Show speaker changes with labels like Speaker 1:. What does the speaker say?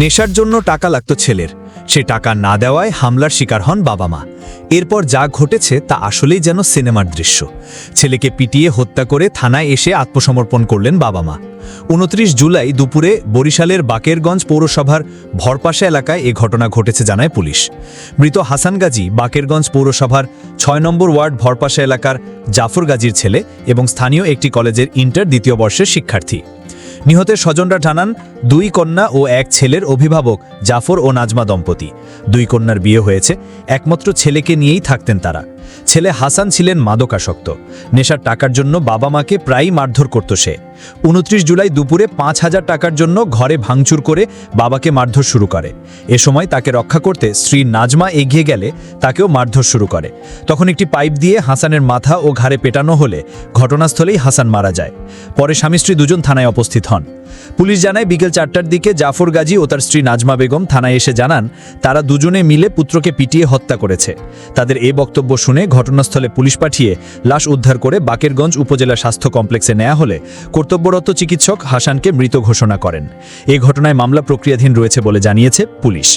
Speaker 1: নেশার জন্য টাকা লাগতো ছেলের। সে টাকা না দেওয়ায় হামলার শিকার হন বাবা মা। এরপর যা ঘটেছে তা আসলেই যেন সিনেমার দৃশ্য। ছেলেকে পিটিয়ে হত্যা করে থানায় এসে আত্মসমর্পণ করলেন বাবা মা। উনত্রিশ জুলাই দুপুরে বরিশালের বাকেরগঞ্জ পৌরসভার ভরপাশা এলাকায় এ ঘটনা ঘটেছে জানায় পুলিশ। মৃত হাসান গাজী বাকেরগঞ্জ পৌরসভার ছয় নম্বর ওয়ার্ড ভরপাশা এলাকার জাফর গাজীর ছেলে এবং স্থানীয় একটি কলেজের ইন্টার দ্বিতীয় বর্ষের শিক্ষার্থী। নিহতের স্বজনরা জানান, দুই কন্যা ও এক ছেলের অভিভাবক জাফর ও নাজমা দম্পতি। দুই কন্যার বিয়ে হয়েছে, একমাত্র ছেলেকে নিয়েই থাকতেন তারা। ছেলে হাসান ছিলেন মাদকাসক্ত। নেশার টাকার জন্য বাবা মাকে প্রায়ই মারধর করত সে। উনত্রিশ জুলাই দুপুরে পাঁচ হাজার টাকার জন্য ঘরে ভাঙচুর করে বাবাকে মারধর শুরু করে। এ সময় তাকে রক্ষা করতে স্ত্রী নাজমা এগিয়ে গেলে তাকেও মারধর শুরু করে। তখন একটি পাইপ দিয়ে হাসানের মাথা ও ঘাড়ে পেটানো হলে ঘটনাস্থলেই হাসান মারা যায়। পরে স্বামী স্ত্রী দুজন থানায় উপস্থিত হন। পুলিশ জানায় বিকেল চারটার দিকে জাফর গাজী ও তার স্ত্রী নাজমা বেগম থানায় এসে জানান, তারা দুজনে মিলে পুত্রকে পিটিয়ে হত্যা করেছে। তাদের এ বক্তব্য শুনে ঘটনাস্থলে পুলিশ পাঠিয়ে লাশ উদ্ধার করে বাকেরগঞ্জ উপজেলা স্বাস্থ্য কমপ্লেক্সে নেওয়া হলে কর্তব্যরত চিকিৎসক হাসানকে মৃত ঘোষণা করেন। এ ঘটনায় মামলা প্রক্রিয়াধীন রয়েছে বলে জানিয়েছে পুলিশ।